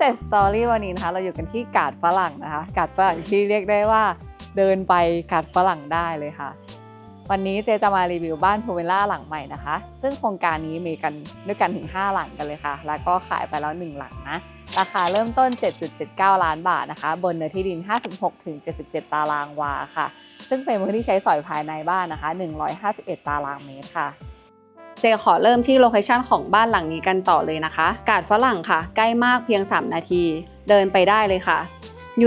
Asset Story วันนี้นะคะเราอยู่กันที่กาดฝรั่งนะคะ กาดฝรั่งที่เรียกได้ว่าเดินไปกาดฝรั่งได้เลยค่ะ วันนี้เจจะมารีวิวบ้านพูเวล่าหลังใหม่นะคะ ซึ่งโครงการนี้มีกันด้วยกันถึง 5 หลังกันเลยค่ะ แล้วก็ขายไปแล้ว 1 หลังนะ ราคาเริ่มต้น 7.79 ล้านบาทนะคะ บนเนื้อที่ดิน 56-77 ตารางวาค่ะ ซึ่งเป็นพื้นที่ใช้สอยภายในบ้านนะคะ 151 ตารางเมตรค่ะ เจขอเริ่มที่โลเคชันของบ้านหลังนี้กันต่อเลยนะคะ กาดฝรั่งค่ะ ใกล้มากเพียง 3 นาที เดินไปได้เลยค่ะ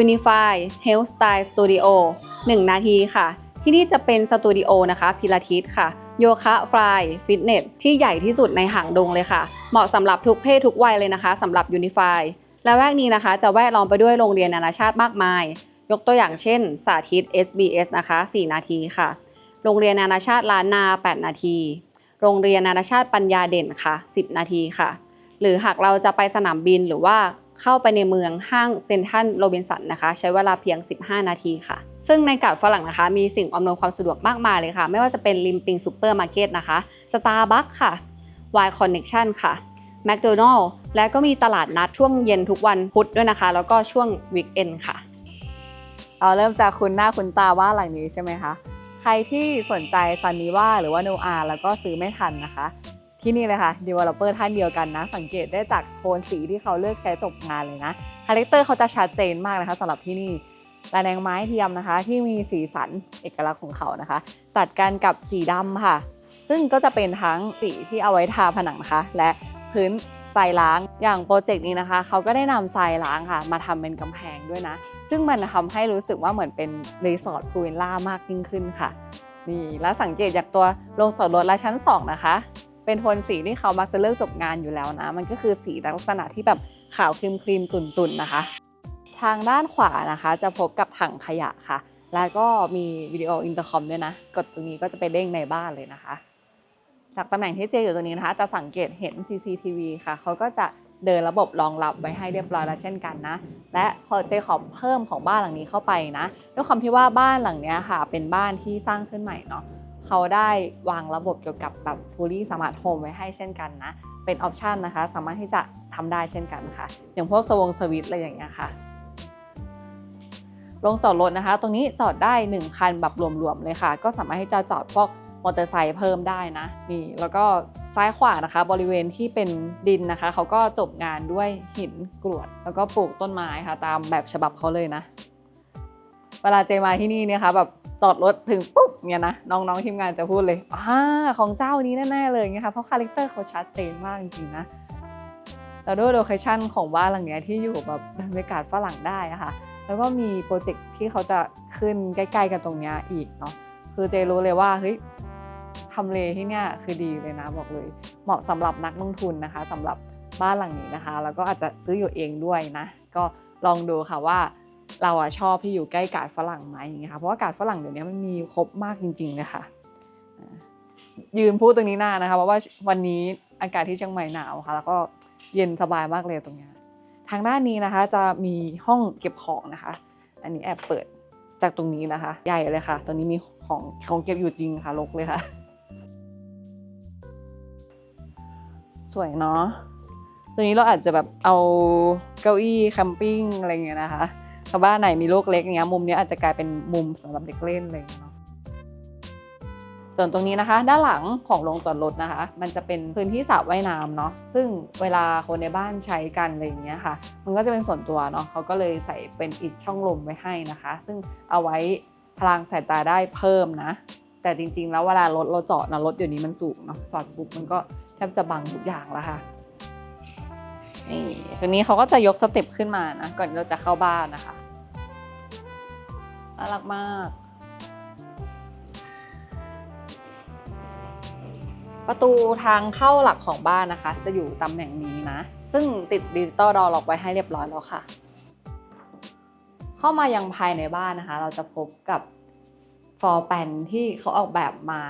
Unify Health Style Studio 1 นาทีค่ะ ที่นี่จะเป็นสตูดิโอนะคะพิลาทิสค่ะ โยคะฟลายฟิตเนสที่ใหญ่ที่สุดในหางดงเลยค่ะ เหมาะสำหรับทุกเพศทุกวัยเลยนะคะสำหรับ Unify และแวกนี้นะคะ จะแวดล้อมไปด้วยโรงเรียนนานาชาติมากมาย ยกตัวอย่างเช่น สาธิต SBS นะคะ 4 นาทีค่ะ โรงเรียนนานาชาติล้านนา 8 นาที โรงเรียนนานาชาติปัญญาเด่นค่ะ 10 นาทีค่ะ หรือหากเราจะไปสนามบินหรือว่าเข้าไปในเมืองห้างเซนทัลโรบินสันนะคะ ใช้เวลาเพียง 15 นาทีค่ะ ซึ่งในกาดฝรั่งนะคะ มีสิ่งอำนวยความสะดวกมากมายเลยค่ะ ไม่ว่าจะเป็นริมปิงซูเปอร์มาร์เก็ตนะคะ Starbucks ค่ะ Y Connection ค่ะ McDonald และก็มีตลาดนัดช่วงเย็นทุกวันพุธด้วยนะคะ แล้วก็ช่วงวีคเอนค่ะ เราเริ่มจากคุณหน้าคุณตาว่าหลังนี้ใช่ไหมคะ ใครที่สนใจซันนิว่าหรือว่าโนอาแล้วก็ซื้อไม่ทันนะคะ ที่นี่เลยค่ะ developer ท่านเดียวกันนะ สังเกตได้จากโทนสีที่เขาเลือกใช้จบงานเลยนะคาแรคเตอร์เขาจะชัดเจนมากนะคะสำหรับที่นี่ลายแดงไม้เทียมนะคะ ที่มีสีสันเอกลักษณ์ของเขานะคะ ตัดกันกับสีดำค่ะ ซึ่งก็จะเป็นทั้งสีที่เอาไว้ทาผนังนะคะ และพื้น ทรายล้าง อย่างโปรเจกต์นี้นะคะ เขาก็ได้นำทรายล้างค่ะ มาทำเป็นกำแพงด้วยนะ ซึ่งมันทำให้รู้สึกว่าเหมือนเป็นรีสอร์ทพูลล่ามากยิ่งขึ้นค่ะ นี่แล้วสังเกตจากตัวโรงจอดรถและชั้น 2 นะคะ เป็นโทนสีที่เขามักจะเลือกจบงานอยู่แล้วนะ มันก็คือสีลักษณะที่แบบขาวครีมครีมๆตุ่นๆนะคะ ทางด้านขวานะคะ จะพบกับถังขยะค่ะ แล้วก็มีวิดีโออินเตอร์คอมด้วยนะ กดตรงนี้ก็จะไปเด้งในบ้านเลยนะคะ จากตำแหน่งที่เจอยู่ตรงนี้นะคะ จะสังเกตเห็น CCTV ค่ะเขาก็จะเดินระบบรองรับไว้ให้เรียบร้อยแล้วเช่นกันนะ และขอเจขอเพิ่มของบ้านหลังนี้เข้าไปนะด้วยความที่ว่าบ้านหลังเนี้ยค่ะ เป็นบ้านที่สร้างขึ้นใหม่เนาะเขาได้วางระบบเกี่ยวกับแบบ fully smart home ไว้ให้เช่นกันนะ เป็นออปชันนะคะ สามารถที่จะทำได้เช่นกันค่ะ อย่างพวกสวงสวิตอะไรอย่างเงี้ยค่ะลงจอดรถนะคะ ตรงนี้จอดได้ 1 คันแบบรวมๆเลยค่ะ ก็สามารถที่จะจอดพวก มอเตอร์ไซค์เพิ่มได้นะนี่แล้วก็ซ้ายขวานะคะ บริเวณที่เป็นดินนะคะ เขาก็จบงานด้วยหินกรวด แล้วก็ปลูกต้นไม้ค่ะ ตามแบบฉบับเขาเลยนะ เวลาเจมาที่นี่เนี่ยค่ะแบบจอดรถถึงปุ๊บเนี่ยนะน้องๆทีมงานจะพูดเลยอ่าของเจ้านี้แน่ๆเลยเนี่ยค่ะเพราะคาแรคเตอร์เขาชัดเจนมากจริงๆนะแล้วด้วยโลเคชั่นของบ้านหลังเนี้ยที่อยู่แบบบรรยากาศฝรั่งได้อะค่ะแล้วก็มีโปรเจกต์ที่เขาจะขึ้นใกล้ ๆ กันตรงเนี้ยอีกเนาะคือเจรู้เลยว่าเฮ้ย ทำเลที่เนี่ยคือดีเลยนะบอกเลย เหมาะสำหรับนักลงทุนนะคะสำหรับบ้านหลังนี้นะคะ แล้วก็อาจจะซื้ออยู่เองด้วยนะ ก็ลองดูค่ะว่าเราอะชอบที่อยู่ใกล้กาดฝรั่งไหมอย่างเงี้ยค่ะเพราะว่ากาดฝรั่งเดี๋ยวนี้มันมีครบมากจริงๆนะคะยืนพูดตรงนี้นานนะคะเพราะว่าวันนี้อากาศที่เชียงใหม่หนาวค่ะแล้วก็เย็นสบายมากเลยตรงเนี้ยทางด้านนี้นะคะจะมีห้องเก็บของนะคะ อันนี้แอบเปิดจากตรงนี้นะคะ ใหญ่เลยค่ะ ตอนนี้มีของของเก็บอยู่จริงค่ะลกเลยค่ะ สวยเนาะตัวนี้เราอาจจะแบบเอาเก้าอี้แคมปิ้งอะไรเงี้ยนะคะถ้าบ้านไหนมีลูกเล็กเงี้ยมุมนี้อาจจะกลายเป็นมุมสำหรับเด็กเล่นเลยเนาะส่วนตรงนี้นะคะ ด้านหลังของโรงจอดรถนะคะ มันจะเป็นพื้นที่สระว่ายน้ำเนาะซึ่งเวลาคนในบ้านใช้กันอะไรอย่างเงี้ยค่ะ มันก็จะเป็นส่วนตัวเนาะเขาก็เลยใส่เป็นอีกช่องลมไว้ให้นะคะ ซึ่งเอาไว้พลางสายตาได้เพิ่มนะ แต่จริงๆ แล้วเวลารถเราจอดนะรถเดี๋ยวนี้มันสูงเนาะจอดปุ๊บมันก็ บจะบังทุกอย่างแล้วค่ะนี่ทีนี้เขาก็จะยกสเต็ปขึ้นมานะก่อนที่เราจะเข้าบ้านนะคะน่ารักมากประตูทางเข้าหลักของบ้านนะคะ จะอยู่ตำแหน่งนี้นะ ซึ่งติดดิจิตอลดอล็อกไว้ให้เรียบร้อยแล้วค่ะ เข้ามายังภายในบ้านนะคะ เราจะพบกับฟอร์แปนที่เขาออกแบบมา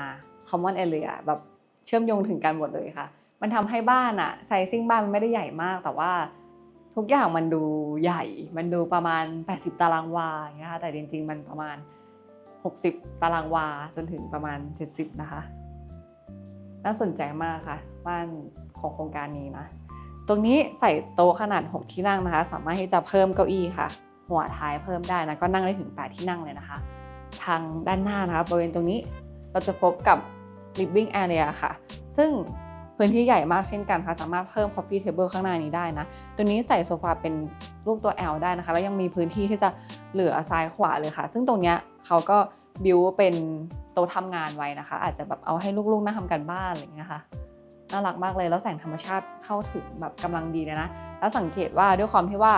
common area แบบ เชื่อมโยงถึงกันหมดเลยค่ะ มันทำให้บ้านอะไซซิ่งบ้านมันไม่ได้ใหญ่มาก แต่ว่าทุกอย่างมันดูใหญ่ มันดูประมาณ 80 ตารางวาอย่างเงี้ยค่ะ แต่จริง ๆ มันประมาณ 60 ตารางวาจนถึงประมาณ 70 นะคะ น่าสนใจมากค่ะ บ้านของโครงการนี้นะ ตรงนี้ใส่โต๊ะขนาด 6 ที่นั่งนะคะ สามารถที่จะเพิ่มเก้าอี้ค่ะ หัวท้ายเพิ่มได้นะ ก็นั่งได้ถึง 8 ที่นั่งเลยนะคะ ทางด้านหน้านะคะบริเวณตรงนี้เราจะพบกับ living area ค่ะ ซึ่งพื้นที่ใหญ่มากเช่นกันค่ะสามารถเพิ่ม coffee table ข้างหน้านี้ได้นะ ตัวนี้ใส่โซฟาเป็นรูปตัว L ได้นะคะ แล้วยังมีพื้นที่ที่จะเหลือซ้ายขวาเลยค่ะ ซึ่งตรงเนี้ยเขาก็บิวเป็นโต๊ะทำงานไว้นะคะ อาจจะแบบเอาให้ลูกๆนั่งทำการบ้านอะไรอย่างเงี้ยค่ะน่ารักมากเลยแล้วแสงธรรมชาติเข้าถึงแบบกำลังดีเลยนะ แล้วสังเกตว่าด้วยความที่ว่า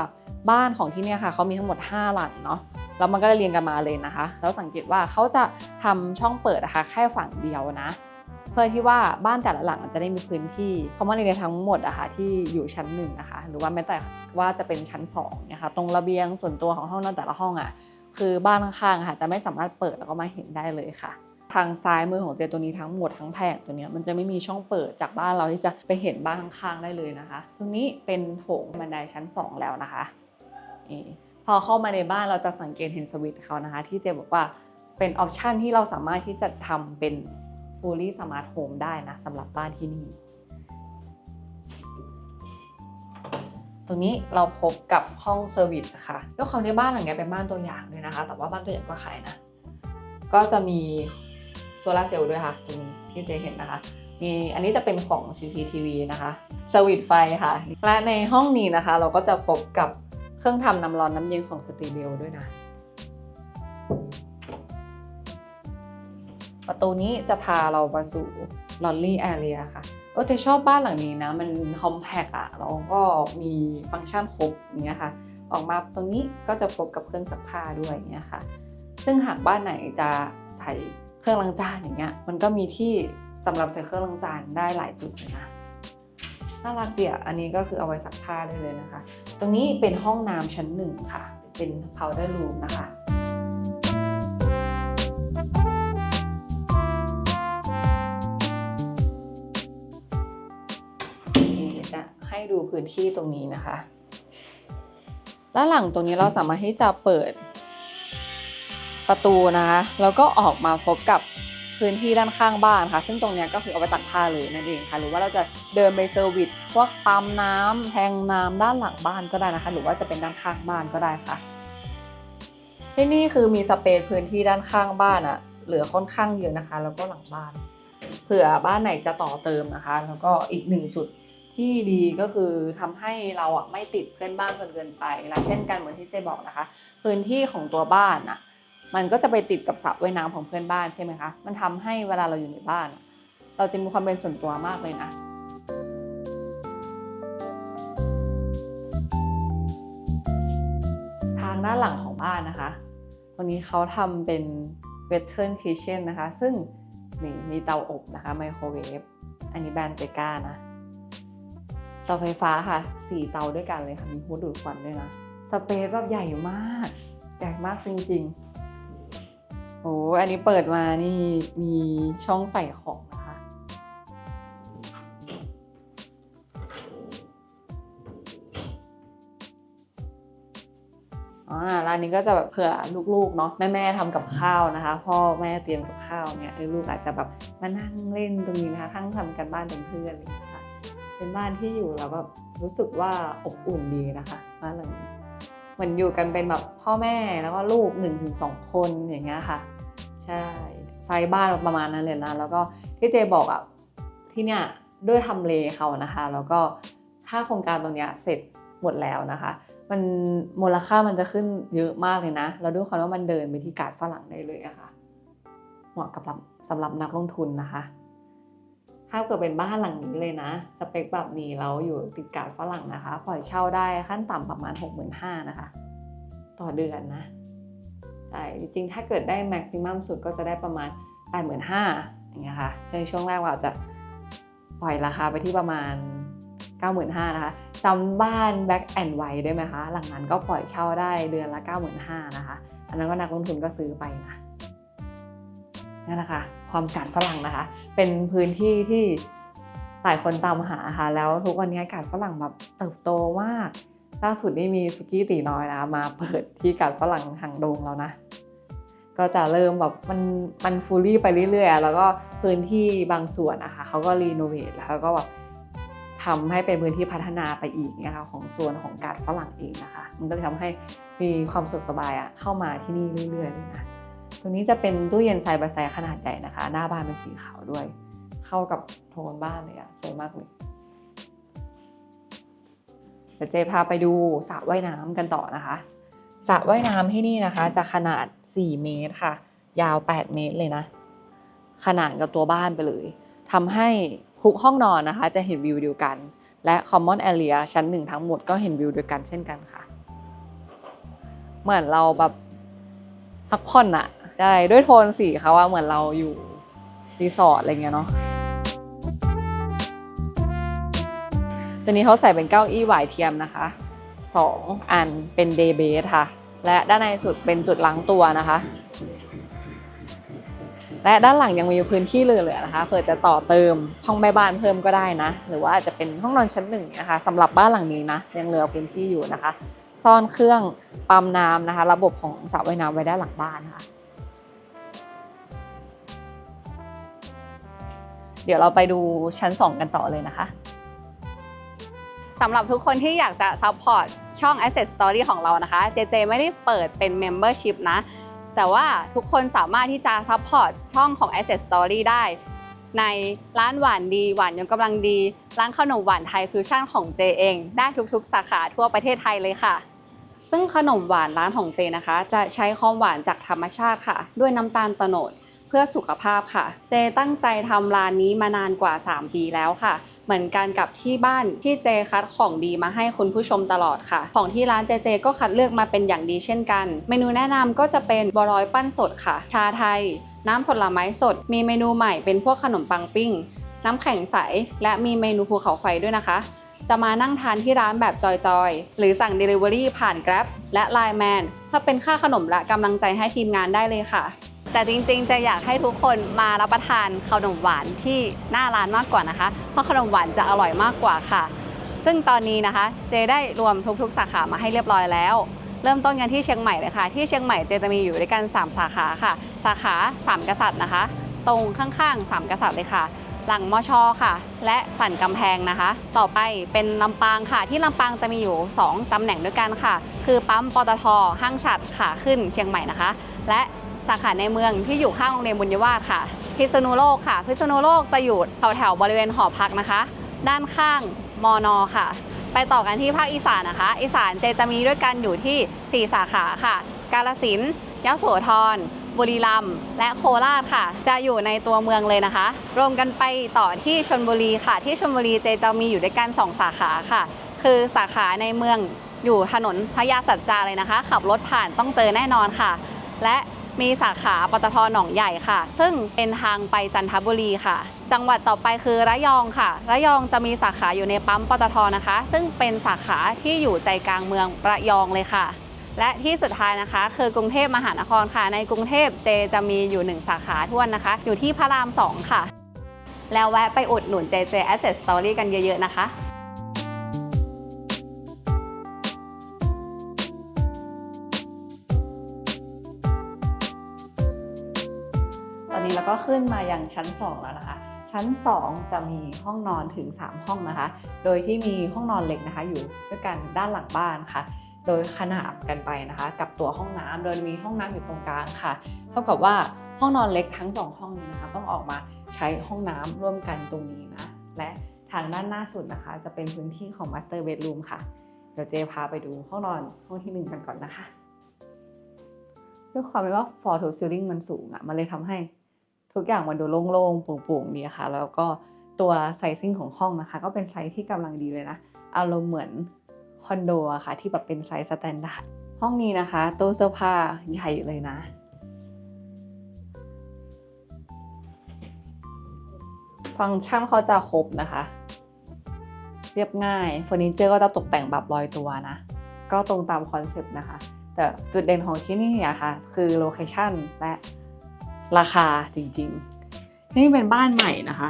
บ้านของที่เนี่ยค่ะเขามีทั้งหมด 5 หลังเนาะแล้วมันก็จะเรียงกันมาเลยนะคะ แล้วสังเกตว่าเขาจะทำช่องเปิดนะคะแค่ฝั่งเดียวนะ เพื่อที่ว่าบ้านแต่ละหลังจะได้มีพื้นที่คอมมอนเรียทั้งหมดอะค่ะที่อยู่ชั้นหนึ่งนะคะ หรือว่าแม้แต่ว่าจะเป็นชั้น2นะคะตรงระเบียงส่วนตัวของห้องนอนแต่ละห้องอะคือบ้านข้างๆค่ะจะไม่สามารถเปิดแล้วก็มาเห็นได้เลยค่ะ ทางซ้ายมือของเจตัวนี้ทั้งหมดทั้งแผงตัวนี้มันจะไม่มีช่องเปิดจากบ้านเราที่จะไปเห็นบ้านข้างๆได้เลยนะคะ ตรงนี้เป็นโถงบันไดชั้น 2 แล้วนะคะพอเข้ามาในบ้านเราจะสังเกตเห็นสวิตช์เขานะคะ ที่เจบอกว่าเป็นออปชันที่เราสามารถที่จะทำเป็น fully smart home ได้นะสำหรับบ้านที่นี่ตรงนี้เราพบกับห้องเซอร์วิสนะคะด้วยความที่บ้านหลังนี้เป็นบ้านตัวอย่างเลยนะคะ แต่ว่าบ้านตัวอย่างก็ขายนะ ก็จะมี โซลาร์เซลล์ด้วยค่ะตรงนี้ที่เจเห็นนะคะ มีอันนี้จะเป็นของ CCTV นะคะสวิตไฟค่ะ และในห้องนี้นะคะ เราก็จะพบกับเครื่องทำน้ำร้อนน้ำเย็นของสตีเบลด้วยนะประตูนี้จะพาเรามาสู่ลอนลี่แอเรียค่ะเออแต่ชอบบ้านหลังนี้นะ มันคอมแพกอะแล้วก็มีฟังก์ชันครบอย่างเงี้ยค่ะ ออกมาตรงนี้ก็จะพบกับเครื่องซักผ้าด้วยอย่างเงี้ยค่ะ ซึ่งหากบ้านไหนจะใส่ เครื่องล้างจานอย่างเงี้ยมันก็มีที่สำหรับใส่เครื่องล้างจานได้หลายจุดเลยนะน่ารักเดียอันนี้ก็คือเอาไว้ซักผ้าได้เลยนะคะ ตรงนี้เป็นห้องน้ำชั้นหนึ่งค่ะ เป็น powder room นะคะนี่จะให้ดูพื้นที่ตรงนี้นะคะและหลังตรงนี้เราสามารถที่จะเปิด ประตูนะคะแล้วก็ออกมาพบกับพื้นที่ด้านข้างบ้านค่ะ ซึ่งตรงนี้ก็คือเอาไว้ตักผ้าเลยนั่นเองค่ะหรือว่าเราจะเดินไปเซอร์วิสพวกปั๊มน้ำแทงน้ำด้านหลังบ้านก็ได้นะคะ หรือว่าจะเป็นด้านข้างบ้านก็ได้ค่ะ ที่นี่คือมีสเปซพื้นที่ด้านข้างบ้านอะเหลือค่อนข้างเยอะนะคะ แล้วก็หลังบ้าน เผื่อบ้านไหนจะต่อเติมนะคะ แล้วก็อีกหนึ่งจุดที่ดีก็คือทำให้เราอะไม่ติดเพื่อนบ้านจนเกินไปและเช่นกันเหมือนที่เจบอกนะคะ พื้นที่ของตัวบ้านอะ มันก็จะไปติดกับสระว่ายน้ำของเพื่อนบ้านใช่ไหมคะ มันทำให้เวลาเราอยู่ในบ้าน เราจะมีความเป็นส่วนตัวมากเลยนะ ทางด้านหลังของบ้านนะคะ ตรงนี้เขาทำเป็น Western Kitchen นะคะ ซึ่งนี่มีเตาอบนะคะไมโครเวฟ อันนี้แบรนด์เตก้านะ เตาไฟฟ้าค่ะ 4 เตาด้วยกันเลยค่ะ มีฮูดดูดควันด้วยนะ สเปซแบบใหญ่มาก ใหญ่มากจริงๆ โอ้อันนี้เปิดมานี่มีช่องใส่ของนะคะ อ่า ร้านนี้ก็จะแบบเผื่อลูกๆเนาะแม่ๆทำกับข้าวนะคะ พ่อแม่เตรียมกับข้าวเนี่ยเออลูกอาจจะแบบมานั่งเล่นตรงนี้นะคะทั้งทำกันบ้านเป็นเพื่อนอะไรอย่างเลยค่ะ เป็นบ้านที่อยู่แล้วแบบรู้สึกว่าอบอุ่นดีนะคะบ้านหลังนี้เหมือนอยู่กันเป็นแบบพ่อแม่แล้วก็ลูก1นถึงสองคนอย่างเงี้ยค่ะ ใช่ไซส์บ้านประมาณนั้นเลยนะ แล้วก็ที่เจบอกอะที่เนี่ยด้วยทำเลเขานะคะ แล้วก็ถ้าโครงการตรงเนี้ยเสร็จหมดแล้วนะคะ มันมูลค่ามันจะขึ้นเยอะมากเลยนะแล้วด้วยความว่ามันเดินไปที่กาดฝรั่งได้เลยอะค่ะเหมาะกับสำหรับนักลงทุนนะคะ ถ้าเกิดเป็นบ้านหลังนี้เลยนะสเปคแบบนี้แล้วอยู่ติดกาดฝรั่งนะคะ ปล่อยเช่าได้ขั้นต่ำประมาณ 65,000นะคะ ต่อเดือนนะ ช่จริงๆ ถ้าเกิดได้แม็กซิมัมสุดก็จะได้ประมาณ 85,000อย่างเงี้ยค่ะในช่วงแรกเราจะปล่อยราคาไปที่ประมาณ 95,000นะคะจำบ้านแบ็กแอนด์ไวได้ไหมคะ หลังนั้นก็ปล่อยเช่าได้เดือนละ 95,000นะคะ อันนั้นก็นักลงทุนก็ซื้อไปนะนั่นแหละค่ะความกัดฝรั่งนะคะ เป็นพื้นที่ที่หลายคนตามหาค่ะ แล้วทุกวันนี้กัดฝรั่งแบบเติบโตมากล่าสุดนี่มีสุกี้ตีน้อยนะมาเปิดที่กัดฝรั่งหางดงแล้วนะ ก็จะเริ่มแบบมันมันฟูลี่ไปเรื่อยๆ แล้วก็พื้นที่บางส่วนนะคะเขาก็รีโนเวทแล้วก็แบบทำให้เป็นพื้นที่พัฒนาไปอีกนะคะของส่วนของกาดฝรั่งเองนะคะ มันก็เลยทำให้มีความสะดวกสบายอะเข้ามาที่นี่เรื่อยๆเลยนะตรงนี้จะเป็นตู้เย็นไซบายไซส์ขนาดใหญ่นะคะ หน้าบ้านเป็นสีขาวด้วย เข้ากับโทนบ้านเลยอะสวยมากเลยเดี๋ยวเจพาไปดูสระว่ายน้ำกันต่อนะคะ สระว่ายน้ำที่นี่นะคะ จะขนาด 4 เมตรค่ะ ยาว 8 เมตรเลยนะ ขนาดกับตัวบ้านไปเลยทำให้ทุกห้องนอนนะคะ จะเห็นวิวเดียวกัน และ common area ชั้นหนึ่งทั้งหมดก็เห็นวิวเดียวกันเช่นกันค่ะ เหมือนเราแบบพักผ่อนอะใช่ด้วยโทนสีเขาว่าเหมือนเราอยู่รีสอร์ทอะไรเงี้ยเนาะตัวนี้เขาใส่เป็นเก้าอี้หวายเทียมนะคะ สองอันเป็นเดย์เบสค่ะ และด้านในสุดเป็นจุดล้างตัวนะคะ และด้านหลังยังมีพื้นที่เหลือๆนะคะ เผื่อจะต่อเติมห้องแม่บ้านเพิ่มก็ได้นะ หรือว่าอาจจะเป็นห้องนอนชั้นหนึ่งนะคะสำหรับบ้านหลังนี้นะ ยังเหลือพื้นที่อยู่นะคะ ซ่อนเครื่องปั๊มน้ำนะคะ ระบบของสระว่ายน้ำไว้ด้านหลังบ้านค่ะเดี๋ยวเราไปดูชั้น 2 กันต่อเลยนะคะสำหรับทุกคนที่อยากจะซัพพอร์ต ช่อง Asset Story ของเรานะคะเจเจไม่ได้เปิดเป็น Membership นะ แต่ว่าทุกคนสามารถที่จะซัพพอร์ตช่องของ Asset Story ได้ ในร้านหวานดี หวานยงกำลังดี ร้านขนมหวานไทยฟิวชั่นของเจเอง ได้ทุกๆ สาขาทั่วประเทศไทยเลยค่ะ ซึ่งขนมหวานร้านของเจนะคะ จะใช้ความหวานจากธรรมชาติค่ะ ด้วยน้ำตาลโตโนดเพื่อสุขภาพค่ะ เจตั้งใจทำร้านนี้มานานกว่า 3 ปีแล้วค่ะ เหมือนกันกับที่บ้านที่เจคัดของดีมาให้คุณผู้ชมตลอดค่ะ ของที่ร้านเจเจก็คัดเลือกมาเป็นอย่างดีเช่นกัน เมนูแนะนำก็จะเป็นบัวลอยปั้นสดค่ะ ชาไทย น้ำผลไม้สด มีเมนูใหม่เป็นพวกขนมปังปิ้ง น้ำแข็งใส และมีเมนูภูเขาไฟด้วยนะคะ จะมานั่งทานที่ร้านแบบจอยๆ หรือสั่ง Delivery ผ่าน Grab และ Line Man ถ้าเป็นค่าขนมและกำลังใจให้ทีมงานได้เลยค่ะ แต่จริงๆ จะอยากให้ทุกคนมารับประทานขนมหวานที่หน้าร้านมากกว่านะคะ เพราะขนมหวานจะอร่อยมากกว่าค่ะ ซึ่งตอนนี้นะคะ เจได้รวมทุกๆ สาขามาให้เรียบร้อยแล้ว เริ่มต้นกันที่เชียงใหม่เลยค่ะ ที่เชียงใหม่เจจะมีอยู่ด้วยกัน 3 สาขาค่ะ สาขา3กษัตริย์นะคะ ตรงข้างๆ 3 กษัตริย์เลยค่ะ หลังมอชอค่ะ และสันกำแพงนะคะ ต่อไปเป็นลำปางค่ะ ที่ลำปางจะมีอยู่ 2ตำแหน่งด้วยกันค่ะ คือปั๊มปตทห้างฉัดขาขึ้นเชียงใหม่นะคะ และ สาขาในเมืองที่อยู่ข้างโรงเรียนบุญยวาสค่ะ พิษณุโลกค่ะ พิษณุโลกจะอยู่แถวแถวบริเวณหอพักนะคะ ด้านข้างมอนอค่ะ ไปต่อกันที่ภาคอีสานนะคะ อีสานเจจะมีด้วยกันอยู่ที่ 4 สาขาค่ะ กาลสินธุ์ยโสธรบุรีรัมย์และโคราชค่ะ จะอยู่ในตัวเมืองเลยนะคะ รวมกันไปต่อที่ชนบุรีค่ะ ที่ชนบุรีเจจะมีอยู่ด้วยกัน 2 สาขาค่ะ คือสาขาในเมืองอยู่ถนนพญาสัจจาเลยนะคะ ขับรถผ่านต้องเจอแน่นอนค่ะ และ มีสาขาปตทหนองใหญ่ค่ะ ซึ่งเป็นทางไปจันทบุรีค่ะ จังหวัดต่อไปคือระยองค่ะ ระยองจะมีสาขาอยู่ในปั๊มปตทนะคะ ซึ่งเป็นสาขาที่อยู่ใจกลางเมืองระยองเลยค่ะ และที่สุดท้ายนะคะ คือกรุงเทพมหานครค่ะ ในกรุงเทพเจจะมีอยู่ 1 สาขาท้วนนะคะ อยู่ที่พระราม 2 ค่ะ แล้วแวะไปอุดหนุน JJ Asset Story กันเยอะๆนะคะ ก็ขึ้นมายังชั้น2แล้วนะคะ ชั้น 2 จะมีห้องนอนถึง 3 ห้องนะคะ โดยที่มีห้องนอนเล็กนะคะ อยู่ด้วยกันด้านหลังบ้านค่ะ โดยขนาบกันไปนะคะ กับตัวห้องน้ำโดยมีห้องน้ำอยู่ตรงกลางค่ะ เท่ากับว่าห้องนอนเล็กทั้ง 2 ห้องนี้นะคะต้องออกมาใช้ห้องน้ำร่วมกันตรงนี้นะและทางด้านหน้าสุดนะคะ จะเป็นพื้นที่ของ Master Bedroom ค่ะเดี๋ยวเจพาไปดูห้องนอนห้องที่หนึ่งกันก่อนนะคะด้วยความที่ว่า floor to ceiling มันสูงอะมันเลยทำให้ ทุกอย่างมันดูโล่งๆโปร่งๆดีค่ะ แล้วก็ตัวไซซิ่งของห้องนะคะ ก็เป็นไซส์ที่กำลังดีเลยนะอารมณ์เหมือนคอนโดอะค่ะ ที่แบบเป็นไซส์สแตนดาร์ดห้องนี้นะคะตู้เสื้อผ้าใหญ่เลยนะ ฟังก์ชันเขาจะครบนะคะ เรียบง่ายเฟอร์นิเจอร์ก็จะตกแต่งแบบลอยตัวนะ ก็ตรงตามคอนเซปต์นะคะ แต่จุดเด่นของที่นี่อะค่ะคือโลเคชั่นและ ราคาจริงๆ นี่เป็นบ้านใหม่นะคะ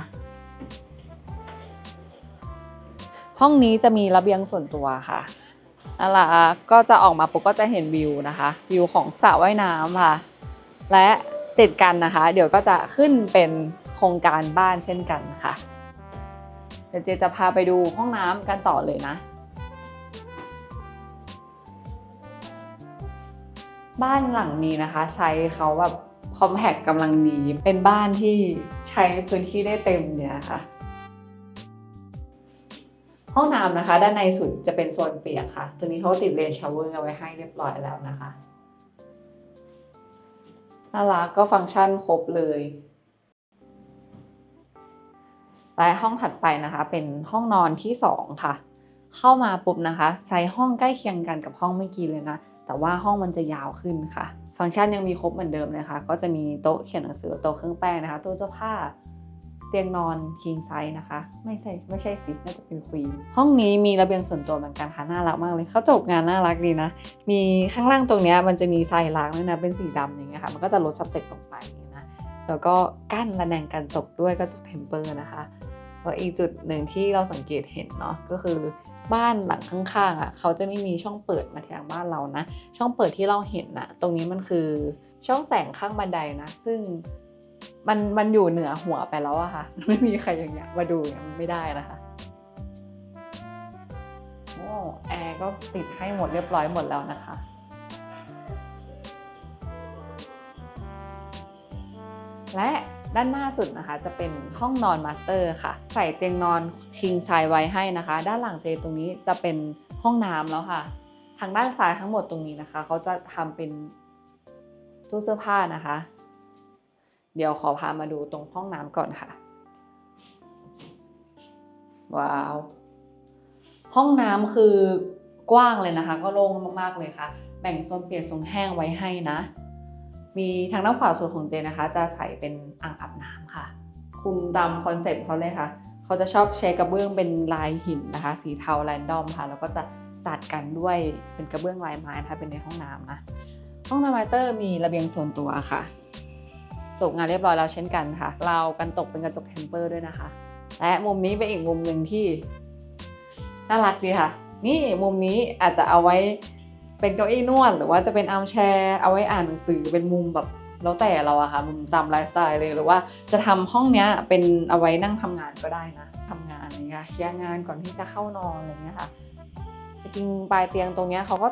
ห้องนี้จะมีระเบียงส่วนตัวค่ะนั่นแหละก็จะออกมาปุ๊บก็จะเห็นวิวนะคะ วิวของสระว่ายน้ำค่ะ และติดกันนะคะ เดี๋ยวก็จะขึ้นเป็นโครงการบ้านเช่นกันค่ะเเดี๋ยวเจจะพาไปดูห้องน้ำกันต่อเลยนะ บ้านหลังนี้นะคะ ใช้เขาแบบ คอมแพคกำลังดี เป็นบ้านที่ใช้พื้นที่ได้เต็มเนี่ยค่ะ ห้องน้ำนะคะ ด้านในสุดจะเป็นโซนเปียกค่ะ ตัวนี้เขาติดเลนชาวเวอร์เอาไว้ให้เรียบร้อยแล้วนะคะน่ารักก็ฟังก์ชันครบเลยและห้องถัดไปนะคะ เป็นห้องนอนที่ 2 ค่ะ เข้ามาปุ๊บนะคะใช้ห้องใกล้เคียงกันกับห้องเมื่อกี้เลยนะ แต่ว่าห้องมันจะยาวขึ้นค่ะ ฟังก์ชันยังมีครบเหมือนเดิมเลยค่ะก็จะมีโต๊ะเขียนหนังสือโต๊ะเครื่องแป้งนะคะตู้เสื้อผ้าเตียงนอน king size นะคะ ไม่ใช่ไม่ใช่สิน่าจะเป็นควีนห้องนี้มีระเบียงส่วนตัวเหมือนกันค่ะน่ารักมากเลยเขาจบงานน่ารักดีนะ มีข้างล่างตรงนี้มันจะมีทรายล้างด้วยนะเป็นสีดำอย่างเงี้ยค่ะมันก็จะลดสเต็ปลงไปนะแล้วก็กั้นระแนงกันตกด้วยกระจกเทมเปอร์นะคะ แล้วอีกจุดหนึ่งที่เราสังเกตเห็นเนาะก็คือบ้านหลังข้างๆอะเขาจะไม่มีช่องเปิดมาทางบ้านเรานะ ช่องเปิดที่เราเห็นนะตรงนี้มันคือช่องแสงข้างบันไดนะ ซึ่งมันมันอยู่เหนือหัวไปแล้วอะค่ะ ไม่มีใครอย่างเงี้ยมาดูเงี้ยไม่ได้นะคะโอ้แอร์ก็ติดให้หมดเรียบร้อยหมดแล้วนะคะและ ด้านหน้าสุดนะคะ จะเป็นห้องนอนมาสเตอร์ค่ะ ใส่เตียงนอนคิงไซไว้ให้นะคะ ด้านหลังเจตรงนี้จะเป็นห้องน้ำแล้วค่ะ ทางด้านซ้ายทั้งหมดตรงนี้นะคะ เขาจะทำเป็นตู้เสื้อผ้านะคะ เดี๋ยวขอพามาดูตรงห้องน้ำก่อนค่ะ ว้าว ห้องน้ำคือกว้างเลยนะคะ ก็โล่งมากๆเลยค่ะ แบ่งโซนเปียกโซนแห้งไว้ให้นะ มีทางด้านขวาสุดของเจนะคะ จะใส่เป็นอ่างอาบน้ำค่ะ คุมตามคอนเซ็ปต์เขาเลยค่ะ เขาจะชอบใช้กระเบื้องเป็นลายหินนะคะ สีเทาแรนดอมค่ะ แล้วก็จะจัดกันด้วยเป็นกระเบื้องลายไม้นะคะเป็นในห้องน้ำนะ ห้องน้ำมาเตอร์มีระเบียงส่วนตัวค่ะ จบงานเรียบร้อยแล้วเช่นกันค่ะ เรากันตกเป็นกระจกเทมเปอร์ด้วยนะคะ และมุมนี้เป็นอีกมุมหนึ่งที่น่ารักดีค่ะ นี่มุมนี้อาจจะเอาไว้ เป็นเก้าอี้นวด หรือว่าจะเป็นอาร์มแชร์เอาไว้อ่านหนังสือเป็นมุมแบบแล้วแต่เราอะค่ะมุมตามไลฟ์สไตล์เลยหรือว่าจะทำห้องเนี้ยเป็นเอาไว้นั่งทำงานก็ได้นะทำงานอะไรเงี้ยเคลียร์งานก่อนที่จะเข้านอนอะไรเงี้ยค่ะจริงปลายเตียงตรงเนี้ยเขาก็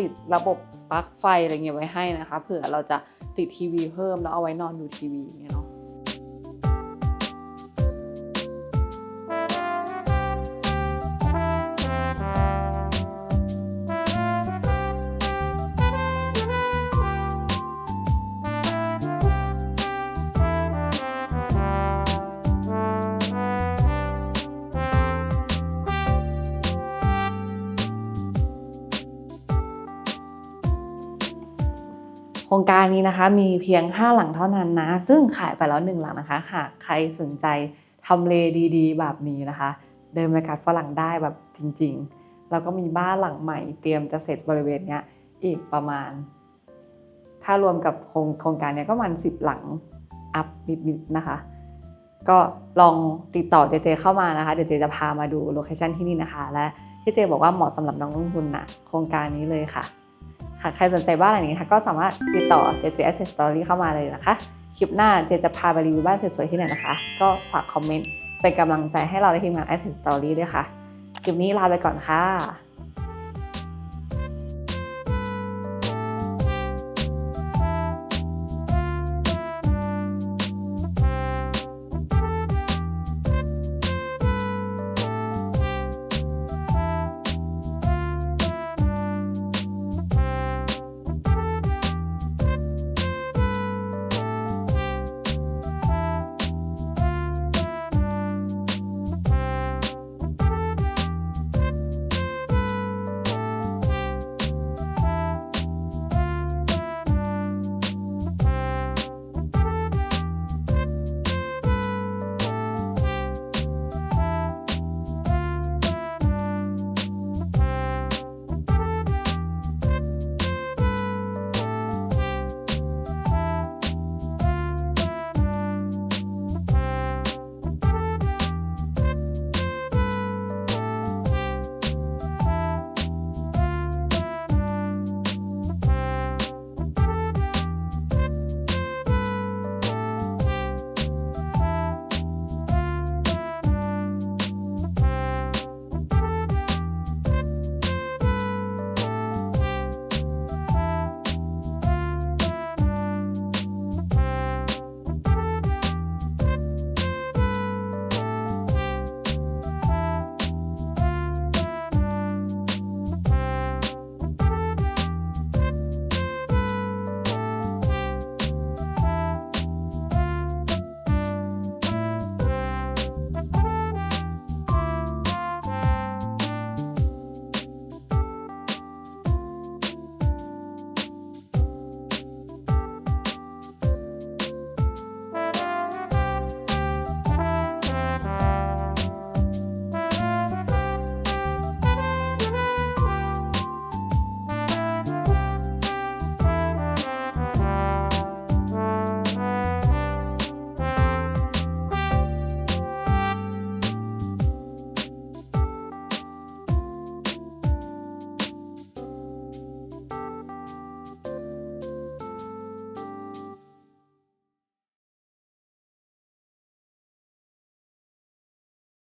ติดระบบปลั๊กไฟอะไรเงี้ยไว้ให้นะคะเผื่อเราจะติดทีวีเพิ่มแล้วเอาไว้นอนดูทีวีเงี้ยเนาะ โครงการนี้นะคะมีเพียง 5 หลังเท่านั้นนะ ซึ่งขายไปแล้ว 1 หลังนะคะ หากใครสนใจทำเลดีๆ แบบนี้นะคะ เดินไปกัดฝรั่งได้แบบจริงๆ แล้วก็มีบ้านหลังใหม่เตรียมจะเสร็จบริเวณเนี้ยอีกประมาณ ถ้ารวมกับโครงโครงการเนี้ยก็ประมาณ 10 หลังอัพนิดๆนะคะ ก็ลองติดต่อเจเจเข้ามานะคะ เดี๋ยวเจจะพามาดูโลเคชันที่นี่นะคะ และที่เจบอกว่าเหมาะสำหรับน้องลงทุนนะโครงการนี้เลยค่ะ หากใครสนใจบ้านหลังนี้นะคะก็สามารถติดต่อ JJ Asset Story เข้ามาเลยนะคะ คลิปหน้าเจจะพาไปรีวิวบ้านสวยๆที่ไหนนะคะ ก็ฝากคอมเมนต์เป็นกำลังใจให้เราและทีมงาน Asset Story ด้วยค่ะ คลิปนี้ลาไปก่อนค่ะ